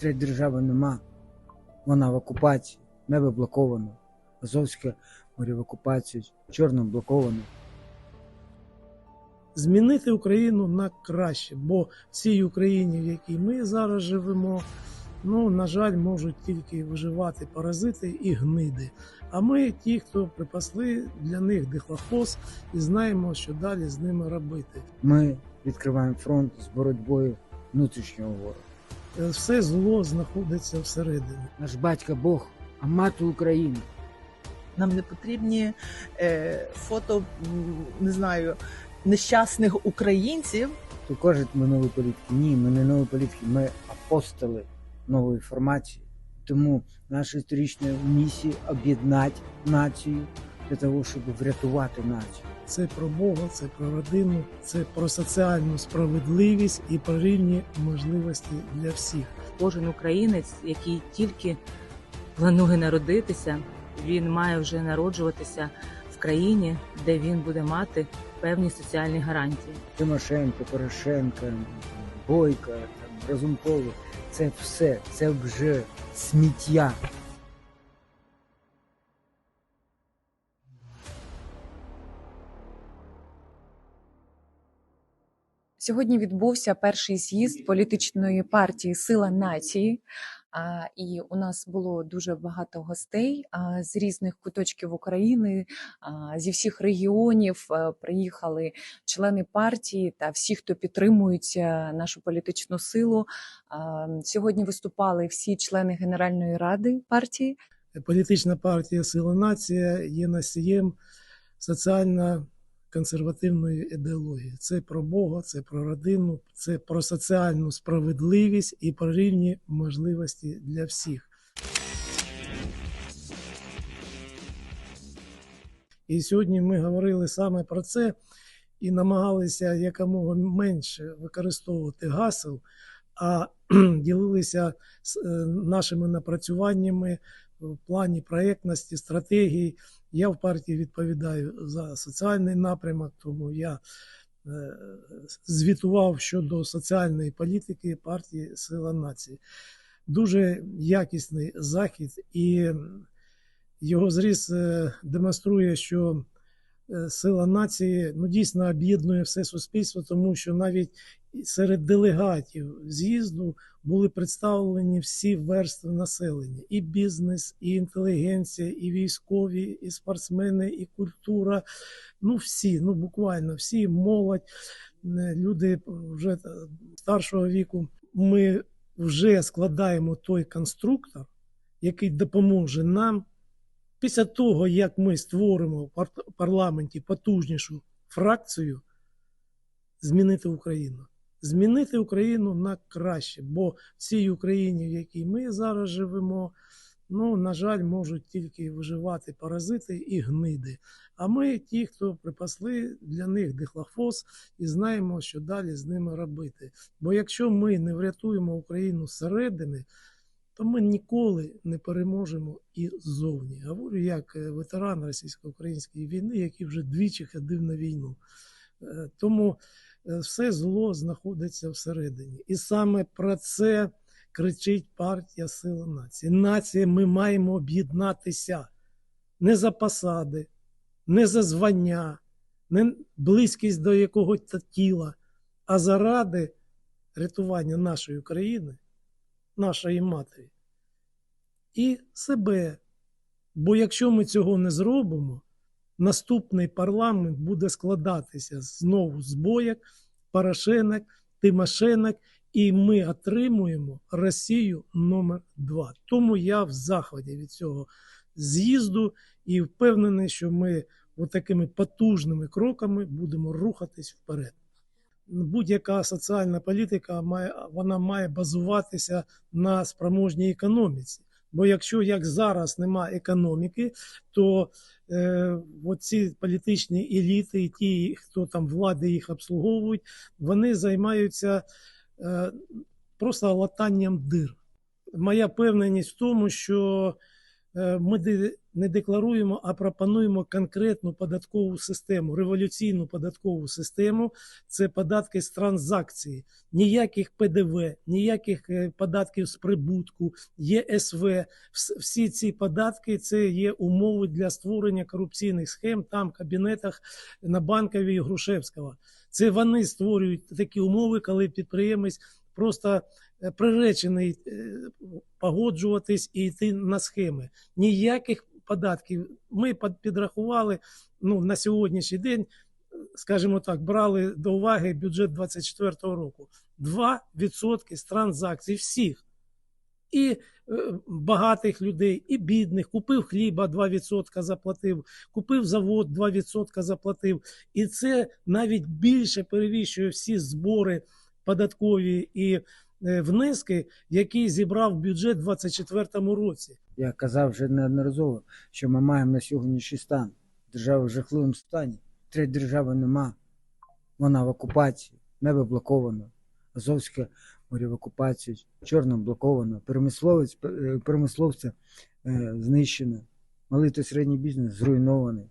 Третя держави нема. Вона в окупації, небо блоковано. Азовське море в окупації, чорне блоковано. змінити Україну на краще, бо в цій Україні, в якій ми зараз живемо, ну на жаль, можуть тільки виживати паразити і гниди. А ми, ті, хто припасли для них дихлофос, і знаємо, що далі з ними робити. Ми відкриваємо фронт з боротьбою внутрішнього ворога. Е, Все зло знаходиться всередині. Наш батько Бог, а мати України. Нам не потрібні е, фото, не знаю, нещасних українців. То кажуть, ми нові політики. Ні, ми не нові політики, ми апостоли нової формації. Тому наша історична місія об'єднати націю для того, щоб врятувати націю. Це про Бога, це про родину, це про соціальну справедливість і про рівні можливості для всіх. кожен українець, який тільки планує народитися, він має вже народжуватися в країні, де він буде мати певні соціальні гарантії. Тимошенко, Порошенко, Бойко, там, Разумков – це все, це вже сміття. Сьогодні відбувся перший з'їзд політичної партії Сила нації. І у нас було дуже багато гостей з різних куточків України, зі всіх регіонів приїхали члени партії та всі, хто підтримують нашу політичну силу. Сьогодні виступали всі члени Генеральної ради партії. Політична партія Сила нація є носієм соціально консервативної ідеології. Це про Бога, це про родину, це про соціальну справедливість і про рівні можливості для всіх. І сьогодні ми говорили саме про це і намагалися якомога менше використовувати гасел, а ділилися е, нашими напрацюваннями в плані проєктності, стратегії. Я в партії відповідаю за соціальний напрямок, тому я е, звітував щодо соціальної політики партії Сила нації. Дуже якісний захід, і його зріз е, демонструє, що е, сила нації ну, дійсно об'єднує все суспільство, тому що навіть серед делегатів з'їзду були представлені всі верстви населення: і бізнес, і інтелігенція, і військові, і спортсмени, і культура. Ну, всі, ну буквально всі, молодь, е, люди вже старшого віку. Ми вже складаємо той конструктор, який допоможе нам після того, як ми створимо в парламенті потужнішу фракцію, змінити Україну. Змінити Україну на краще, бо в цій Україні, в якій ми зараз живемо, ну, на жаль, можуть тільки виживати паразити і гниди. А ми, ті, хто припасли для них дихлофос, і знаємо, що далі з ними робити. Бо якщо ми не врятуємо Україну зсередини, то ми ніколи не переможемо і ззовні. Говорю як е, ветеран російсько-української війни, який вже двічі ходив на війну. Е, Тому все зло знаходиться всередині. І саме про це кричить партія Сила нації. Нація, ми маємо об'єднатися не за посади, не за звання, не близькість до якогось тіла, а заради рятування нашої країни, нашої матері і себе. Бо якщо ми цього не зробимо, наступний парламент буде складатися знову з бояк, Порошенок, Тимошенок, і ми отримуємо Росію номер два. Тому я в захваті від цього з'їзду і впевнений, що ми такими потужними кроками будемо рухатись вперед. Будь-яка соціальна політика має, вона має базуватися на спроможній економіці. Бо якщо як зараз нема економіки, то е, оці політичні еліти і ті, хто там влади їх обслуговують, вони займаються е, просто латанням дир. Моя певненість в тому, що ми не декларуємо, а пропонуємо конкретну податкову систему, революційну податкову систему. Це податки з транзакції. Ніяких ПДВ, ніяких е, податків з прибутку, ЄСВ. Всі ці податки це є умови для створення корупційних схем там в кабінетах на банковій Грушевського. Це вони створюють такі умови, коли підприємець просто е, приречений е, погоджуватись і йти на схеми. Ніяких податків. Ми під- підрахували ну, на сьогоднішній день, е, скажімо так, брали до уваги бюджет 2024 року. 2% з транзакцій всіх. І е, багатих людей, і бідних. Купив хліба 2% заплатив, купив завод 2% заплатив. І це навіть більше перевищує всі збори податкові і е, внески, які зібрав бюджет у 2024 році. Я казав вже неодноразово, що ми маємо на сьогоднішній стан. Держава в жахливому стані. Треть держави нема. Вона в окупації, небо блоковано. Азовське море в окупації, чорно блоковано. Перемисловець, е, перемисловця е, знищено. Малий та середній бізнес зруйнований.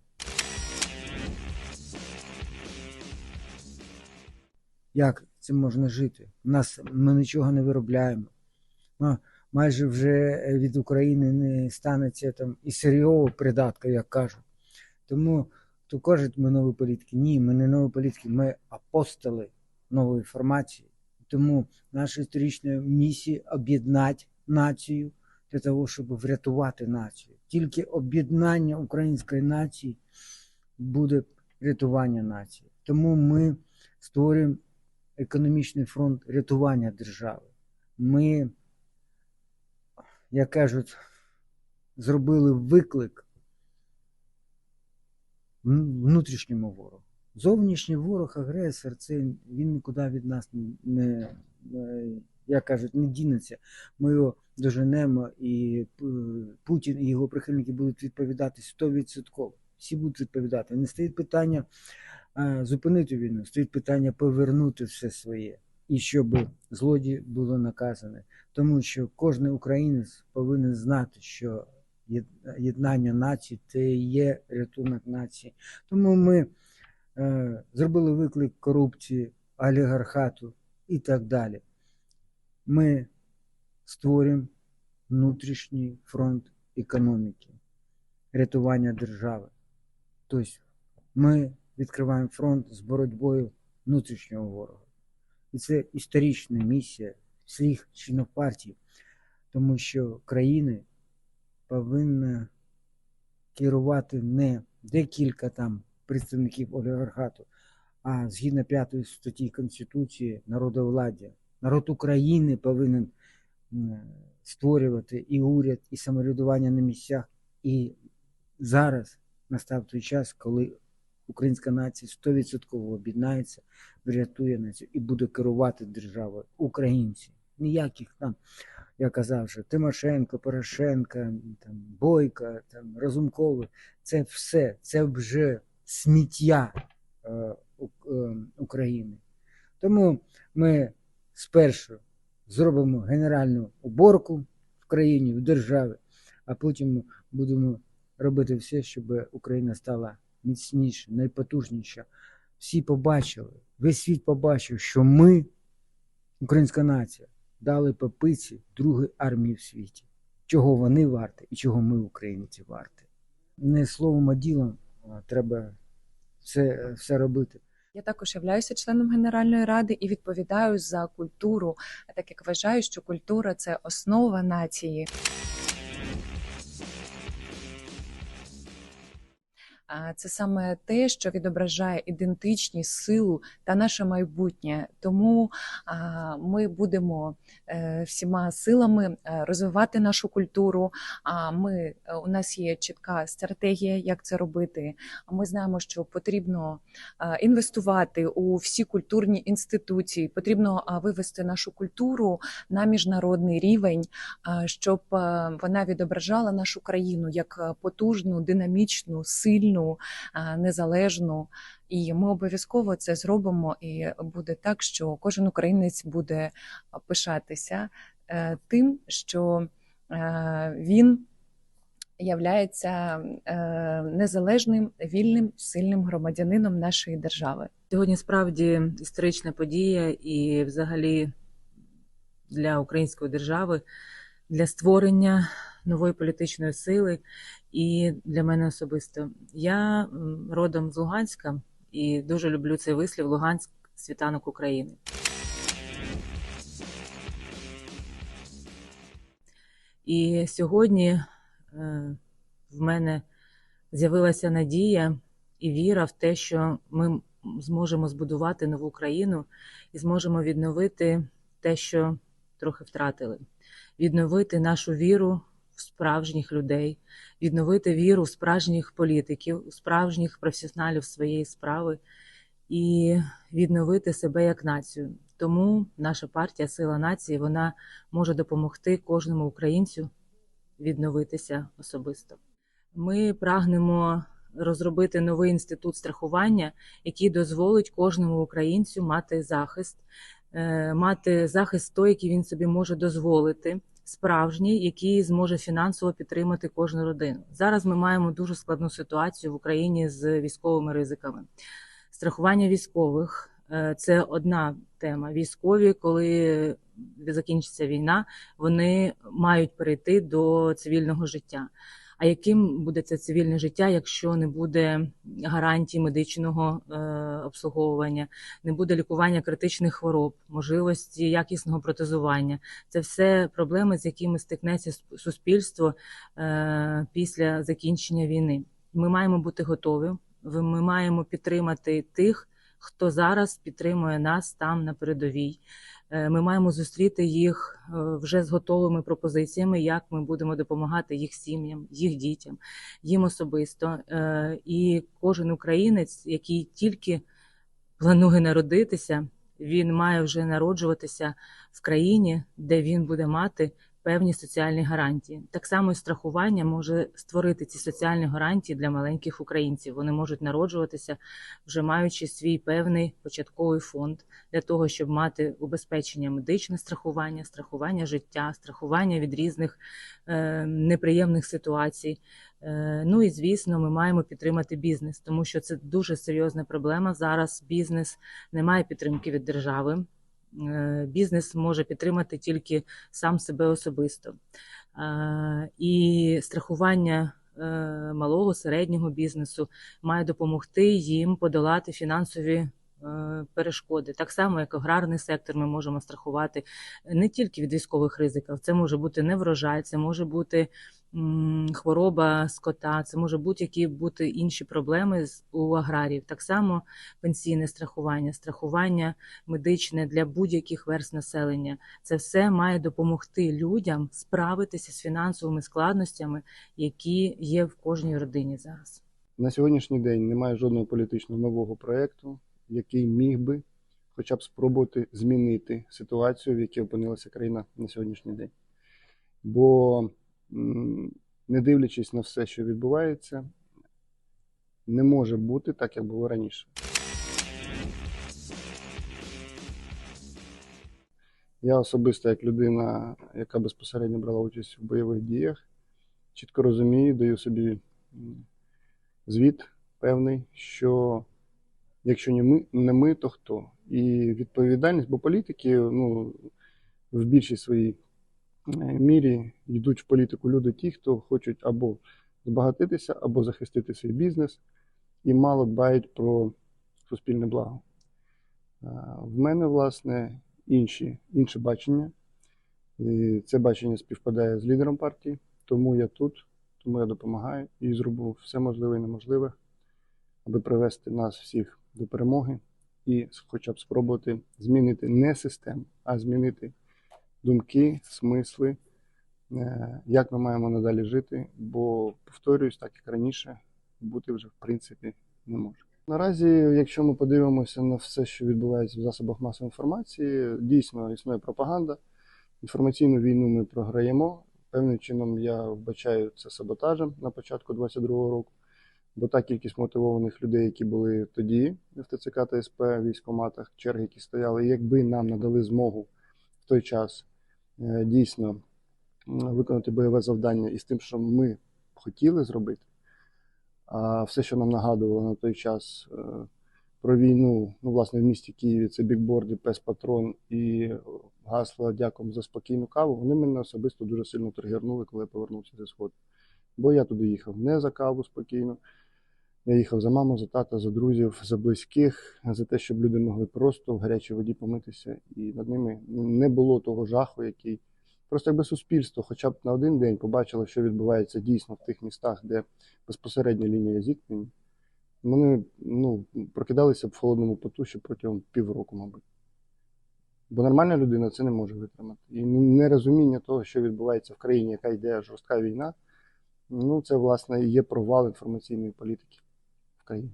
Як цим можна жити? Нас ми нічого не виробляємо. Ми майже вже від України не станеться там і сирйового придатка, як кажуть. Тому хто кажуть, ми нові політики. Ні, ми не нові політики, ми апостоли нової формації. Тому наша історична місія об'єднати націю для того, щоб врятувати націю. Тільки об'єднання української нації буде рятування нації. Тому ми створюємо економічний фронт рятування держави. Ми як кажуть, зробили виклик внутрішньому ворогу. Зовнішній ворог, агресор, це він нікуди від нас не, як кажуть, не дінеться. Ми його доженемо, і е, Путін і його прихильники будуть відповідати 100%. Всі будуть відповідати. Не стоїть питання зупинити війну, стоїть питання повернути все своє. І щоб злодії було наказане тому що кожен українець повинен знати, що єднання нації це є рятунок нації. Тому ми е, зробили виклик корупції, олігархату і так далі. Ми створюємо внутрішній фронт економіки, рятування держави. Тобто ми відкриваємо фронт з боротьбою внутрішнього ворога. І це історична місія всіх членів партії, тому що країни повинні керувати не декілька там представників олігархату, а згідно п'ятої статті Конституції народовладдя. Народ України повинен створювати і уряд, і самоврядування на місцях. І зараз настав той час, коли українська нація 100% об'єднається, врятує націю і буде керувати державою українці. Ніяких там, я казав, що Тимошенко, Порошенко, там, Бойко, там, Разумкова, це все, це вже сміття е, е, України. Тому ми спершу зробимо генеральну уборку в країні, в державі, а потім будемо робити все, щоб Україна стала міцніша, найпотужніша. Всі побачили, весь світ побачив, що ми, українська нація, дали попиці другої армії в світі. Чого вони варті і чого ми, українці, варті. Не словом, а ділом треба все, все робити. Я також являюся членом Генеральної ради і відповідаю за культуру, так як вважаю, що культура це основа нації. Це саме те, що відображає ідентичність, силу та наше майбутнє. Тому ми будемо е, всіма силами е, розвивати нашу культуру. А ми е, у нас є чітка стратегія, як це робити. Ми знаємо, що потрібно інвестувати у всі культурні інституції. Потрібно вивести нашу культуру на міжнародний рівень, щоб вона відображала нашу країну як потужну, динамічну, сильну, е, незалежну. І ми обов'язково це зробимо. І буде так, що кожен українець буде пишатися е, тим, що е, він являється незалежним, вільним, сильним громадянином нашої держави. Сьогодні справді історична подія, і взагалі для української держави, для створення нової політичної сили, і для мене особисто. Я родом з Луганська і дуже люблю цей вислів Луганськ світанок України. І сьогодні е, в мене з'явилася надія і віра в те, що ми зможемо збудувати нову країну і зможемо відновити те, що трохи втратили, відновити нашу віру справжніх людей, відновити віру в справжніх політиків, справжніх професіоналів своєї справи і відновити себе як націю. Тому наша партія Сила нації вона може допомогти кожному українцю відновитися особисто. Ми прагнемо розробити новий інститут страхування, який дозволить кожному українцю мати захист, е, мати захист той, який він собі може дозволити, справжній, який зможе фінансово підтримати кожну родину. Зараз ми маємо дуже складну ситуацію в Україні з військовими ризиками. Страхування військових е, це одна тема. Військові, коли закінчиться війна, вони мають перейти до цивільного життя. А яким буде це цивільне життя, якщо не буде гарантій медичного е, обслуговування, не буде лікування критичних хвороб, можливості якісного протезування? Це все проблеми, з якими стикнеться суспільство е, після закінчення війни. Ми маємо бути готові. Ми маємо підтримати тих, хто зараз підтримує нас там на передовій. Е, Ми маємо зустріти їх е, вже з готовими пропозиціями, як ми будемо допомагати їх сім'ям, їх дітям, їм особисто. Е, І кожен українець, який тільки планує народитися, він має вже народжуватися в країні, де він буде мати певні соціальні гарантії. Так само і страхування може створити ці соціальні гарантії для маленьких українців. Вони можуть народжуватися, вже маючи свій певний початковий фонд для того, щоб мати убезпечення медичне страхування, страхування життя, страхування від різних е, неприємних ситуацій. Е, ну і звісно, ми маємо підтримати бізнес, тому що це дуже серйозна проблема. Зараз бізнес не має підтримки від держави. Е, Бізнес може підтримати тільки сам себе особисто. Е, І страхування е, малого середнього бізнесу має допомогти їм подолати фінансові перешкоди. Так само, як аграрний сектор, ми можемо страхувати не тільки від військових ризиків. Це може бути неврожай, це може бути хвороба скота, це може будь-які бути інші проблеми у аграріїв. Так само пенсійне страхування, страхування медичне для будь-яких верст населення. Це все має допомогти людям справитися з фінансовими складностями, які є в кожній родині зараз. На сьогоднішній день немає жодного політичного нового проєкту, який міг би хоча б спробувати змінити ситуацію, в якій опинилася країна на сьогоднішній день. Бо, не дивлячись на все, що відбувається, не може бути так, як було раніше. Я особисто, як людина, яка безпосередньо брала участь в бойових діях, чітко розумію, даю собі звіт певний, що якщо не ми, не ми, то хто? І відповідальність, бо політики ну, в більшій своїй мірі йдуть в політику люди ті, хто хочуть або збагатитися, або захистити свій бізнес, і мало дбають про суспільне благо. В мене, власне, інші, інше бачення. І це бачення співпадає з лідером партії, тому я тут, тому я допомагаю і зроблю все можливе і неможливе, аби привести нас всіх до перемоги і хоча б спробувати змінити не систему, а змінити думки, смисли, е, як ми маємо надалі жити, бо, повторююсь, так як раніше, бути вже в принципі не може. Наразі, якщо ми подивимося на все, що відбувається в засобах масової інформації, дійсно існує пропаганда. Інформаційну війну ми програємо. Певним чином я вбачаю це саботажем на початку 22-го року, бо та кількість мотивованих людей, які були тоді в ТЦК та СП, в військкоматах, черги, які стояли, якби нам надали змогу в той час дійсно виконати бойове завдання і з тим, що ми хотіли зробити. А все, що нам нагадувало на той час е, про війну, ну, власне, в місті Києві це бікборди, пес патрон і гасло Дякуємо за спокійну каву. Вони мене особисто дуже сильно тригернули, коли я повернувся зі сходу. Бо я туди їхав не за каву спокійно. Я їхав за маму, за тата, за друзів, за близьких, за те, щоб люди могли просто в гарячій воді помитися, і над ними не було того жаху, який просто якби суспільство, хоча б на один день побачило, що відбувається дійсно в тих містах, де безпосередня лінія зіткнень. Вони ну, прокидалися б в холодному поту ще протягом півроку, мабуть. Бо нормальна людина це не може витримати. І нерозуміння того, що відбувається в країні, яка йде жорстка війна, ну це власне і є провал інформаційної політики в.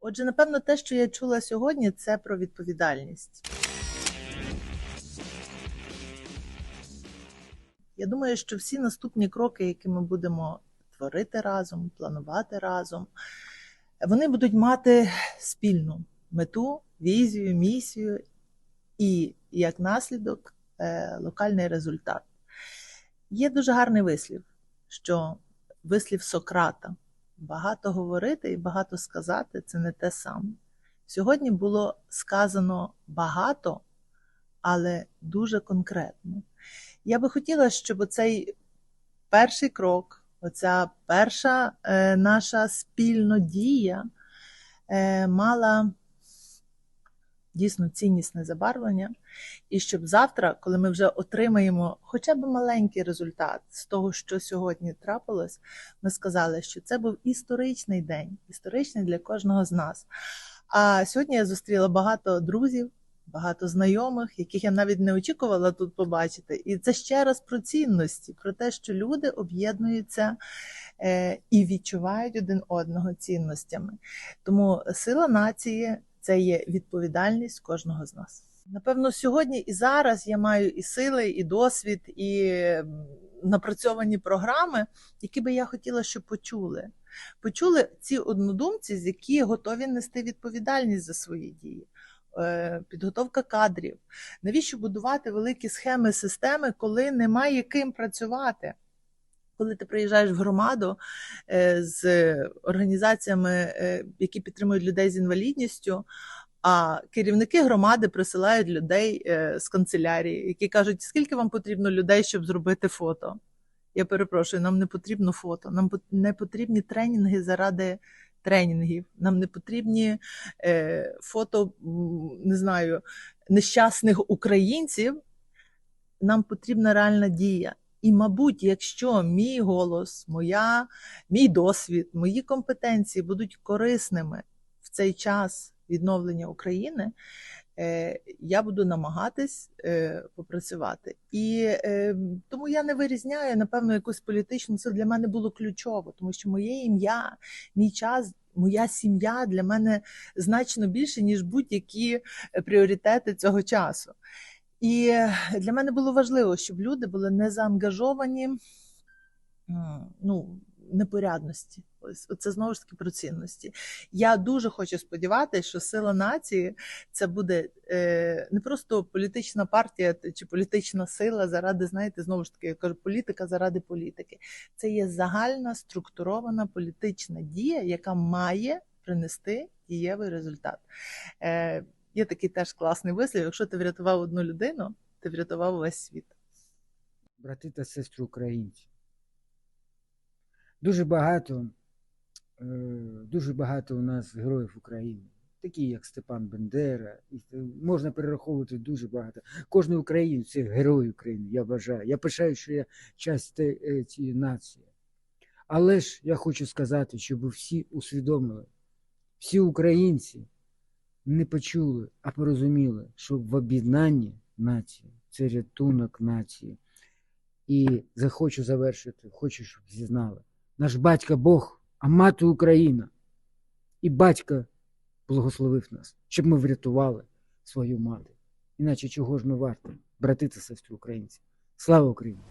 Отже, напевно, те, що я чула сьогодні, це про відповідальність. Я думаю, що всі наступні кроки, які ми будемо творити разом, планувати разом, вони будуть мати спільну мету, візію, місію і як наслідок е, локальний результат. Є дуже гарний вислів, що вислів Сократа багато говорити і багато сказати це не те саме. Сьогодні було сказано багато, але дуже конкретно. Я би хотіла, щоб оцей перший крок, оця перша е, наша спільна дія е, мала дійсно ціннісне забарвлення, і щоб завтра, коли ми вже отримаємо хоча б маленький результат з того, що сьогодні трапилось, ми сказали, що це був історичний день, історичний для кожного з нас. А сьогодні я зустріла багато друзів, багато знайомих, яких я навіть не очікувала тут побачити. І це ще раз про цінності, про те, що люди об'єднуються е, і відчувають один одного цінностями. Тому сила нації це є відповідальність кожного з нас. Напевно, сьогодні і зараз я маю і сили, і досвід, і напрацьовані програми, які би я хотіла, щоб почули. Почули ці однодумці, з які готові нести відповідальність за свої дії. Е, Підготовка кадрів. Навіщо будувати великі схеми системи, коли немає ким працювати? Коли ти приїжджаєш в громаду е, з організаціями, е, які підтримують людей з інвалідністю, а керівники громади присилають людей е, з канцелярії, які кажуть, скільки вам потрібно людей, щоб зробити фото. Я перепрошую, нам не потрібно фото, нам не потрібні тренінги заради тренінгів, нам не потрібні фото, не знаю, нещасних українців. Нам потрібна реальна дія. І, мабуть, якщо мій голос, моя, мій досвід, мої компетенції будуть корисними в цей час відновлення України, е, я буду намагатись е, попрацювати. І е, тому я не вирізняю, напевно, якусь політичну це для мене було ключово, тому що моє ім'я, мій час. Моя сім'я для мене значно більше, ніж будь-які пріоритети цього часу. І для мене було важливо, щоб люди були не заангажовані ну, непорядності. Ось це знову ж таки про цінності. Я дуже хочу сподіватися, що сила нації це буде е, не просто політична партія чи політична сила заради, знаєте, знову ж таки, я кажу, політика заради політики. Це є загальна структурована політична дія, яка має принести дієвий результат. Е, Є такий теж класний вислів: якщо ти врятував одну людину, ти врятував весь світ. Брати та сестри українці. Дуже багато, е, дуже багато у нас героїв України, такі як Степан Бендера, і можна перераховувати дуже багато. Кожен українець це герой України, я вважаю. Я пишаю, що я частина цієї нації. Але ж я хочу сказати, щоб всі усвідомили, всі українці не почули, а порозуміли, що в об'єднанні нації це рятунок нації. І захочу завершити, хочу, щоб зізнали. Наш батько Бог, а мати Україна. І батько благословив нас, щоб ми врятували свою мати. Іначе чого ж ми варті, брати та сестри українці? Слава Україні!